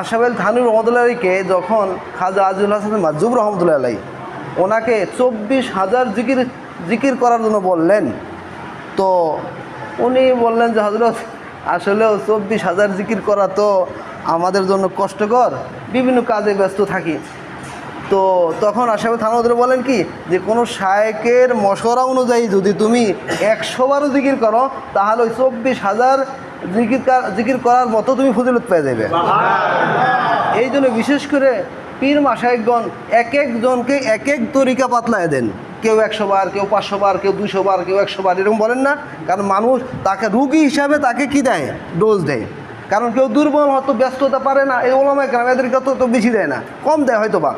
আশাবেল থানুর রহমতুল্লাহকে যখন খাজা আজিউল হাসান মাজুব রহমতুল্লাহ আলাই ওনাকে চব্বিশ হাজার জিকির জিকির করার জন্য বললেন, তো উনি বললেন যে হজরত আসলেও চব্বিশ হাজার জিকির করা তো আমাদের জন্য কষ্টকর। বিভিন্ন কাজে ব্যস্ত থাকি। তো তখন আশাফে থানাদের বলেন কি যে কোনো শায়েকের মশওরা অনুযায়ী যদি তুমি একশো বারও জিকির করো তাহলে ওই চব্বিশ হাজার জিকির জিকির করার মতো তুমি ফজিলত পেয়ে যাবে। এই জন্য বিশেষ করে পীর মাসায়কগণ এক একজনকে এক এক তরিকা পাতলায় দেন। কেউ একশো বার কেউ পাঁচশো বার কেউ দুশো বার কেউ একশো বার এরকম বলেন না। কারণ মানুষ তাকে রুগী হিসাবে তাকে কি দেয়? ডোজ দেয়। কারণ কেউ দুর্বল হয়তো ব্যস্ততা পারে না। এই ওলামায় গ্রাম এদেরকে তো তো বেশি দেয় না। কম দেয় হয়তো বা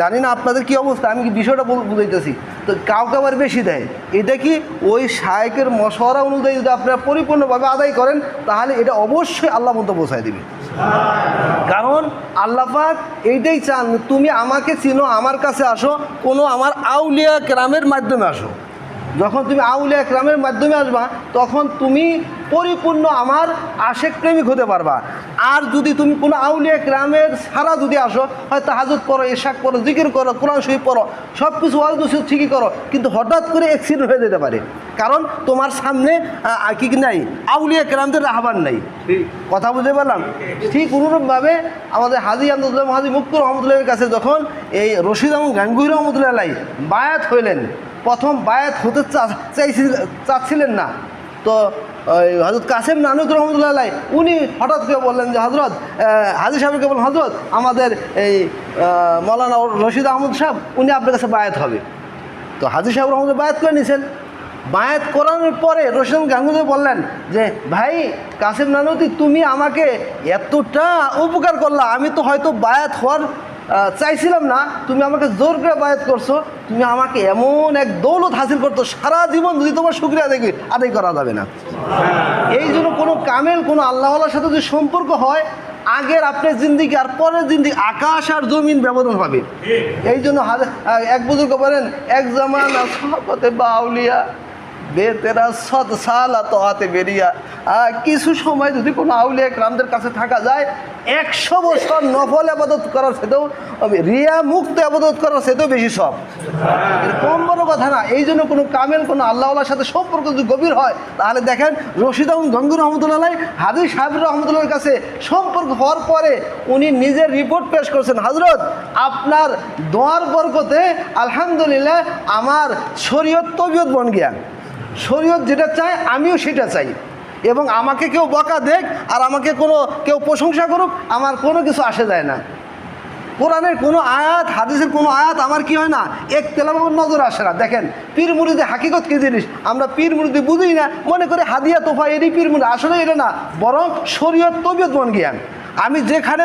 জানি না আপনাদের কি অবস্থা, আমি কি বিষয়টা বুঝাইতেছি। তো কাউকে আবার বেশি দেয়? এটা কি ওই শায়কের মশওয়ারা অনুযায়ী যদি আপনারা পরিপূর্ণভাবে আদায় করেন, তাহলে এটা অবশ্যই আল্লাহ মতো পৌঁছায় দিবে। কারণ আল্লাপাক এইটাই চান, তুমি আমাকে চিনো, আমার কাছে আসো, কোনো আমার আউলিয়া গ্রামের মাধ্যমে আসো। যখন তুমি আউলিয়া গ্রামের মাধ্যমে আসবা, তখন তুমি পরিপূর্ণ আমার আশেক প্রেমিক হতে পারবা। আর যদি তুমি কোনো আউলিয়া গ্রামের সারা যদি আসো হয়তো হাজত করো এশাক করো জিকির করো, কোরআন শরীফ পড়ো সব কিছু নসিহত ঠিকই করো, কিন্তু হঠাৎ করে অ্যাক্সিডেন্ট হয়ে যেতে পারে। কারণ তোমার সামনে কি নাই? আউলিয়া গ্রামদের রাহবার নাই। কথা বুঝতে পারলাম? ঠিক অনুরূপভাবে আমাদের হাজি আহমদুল্লাহ হাজি মুক্তুর রহমতুল্লাহের কাছে যখন এই রশিদ আহমদ গাঙ্গুই রহমতুল্লাহ বায়াত হইলেন, প্রথম বায়াত হতে চাচ্ছিলেন না। তো হজরত কাসেম নানুদ রহমতুল্লাহ উনি হঠাৎ করে বললেন যে হজরত হাজির সাহেবকে বললেন হজরত আমাদের এই মৌলানা রশিদ আহমদ সাহেব, উনি আপনার কাছে বায়াত হবে। তো হাজির সাহেব রহমতুল্লাহ বায়াত করে নিয়েছেন বায়াত করানোর পরে রশিদ গাঙ্গুলি বললেন যে, ভাই, কাসিম নানুতি তুমি আমাকে এতটা উপকার করলা, আমি তো হয়তো বায়াত হওয়ার চাইছিলাম না, তুমি আমাকে জোর করে বায়াত করছ, তুমি আমাকে এমন এক দৌলত হাসিল করতো সারা জীবন যদি তোমার শুক্রিয়া দেখবে আদায় করা যাবে না। এই জন্য কোনো কামেল, কোনো আল্লাহওয়ালার সাথে যদি সম্পর্ক হয়, আগের আপনার জিন্দিগি আর পরের জিন্দিগি আকাশ আর জমিন ব্যবধান হবে। এই জন্য এক বুজুর্গ বলেন, এক জামানা সহপতে বাউলিয়া বে তেরা সদ সাল তো হাতে বেরিয়া। কিছু সময় যদি কোনো আউলিয়া গ্রামদের কাছে থাকা যায়, একশো বছর নফল আবাদত করার সেতেও রিয়া মুক্ত আবাদত করার সেতেও বেশি সব। কম বড় কথা না, এই জন্য কোনো কামেল, কোনো আল্লাহওয়ালার সাথে সম্পর্ক যদি গভীর হয়, তাহলে দেখেন রশিদ আহমদ গঙ্গুর রহমতুল্লাহ হাজির সাহেব রহমতুল্লাহর কাছে সম্পর্ক হওয়ার পরে উনি নিজের রিপোর্ট পেশ করছেন, হজরত, আপনার দোয়ার বরকতে আলহামদুলিল্লাহ আমার শরীয়ত তবিয়ত বন গিয়া। শরীয়ত যেটা চায়, আমিও সেটা চাই। এবং আমাকে কেউ বকা দেখ আর আমাকে কোনো, কেউ প্রশংসা করুক, আমার কোনো কিছু আসে যায় না। কোরআনের কোনো আয়াত, হাদিসের কোনো আয়াত আমার কি হয় না? এক তেলাবার নজর আসে না। দেখেন, পীর মুরিদি হাকিকত কী জিনিস? আমরা পীর মুরিদি বুঝি না, মনে করে হাদিয়া তোফা এরই পীর মুরিদি, আসলে এটা না, বরং শরীয়ত তবিয়ত মন জ্ঞান। আমি যেখানে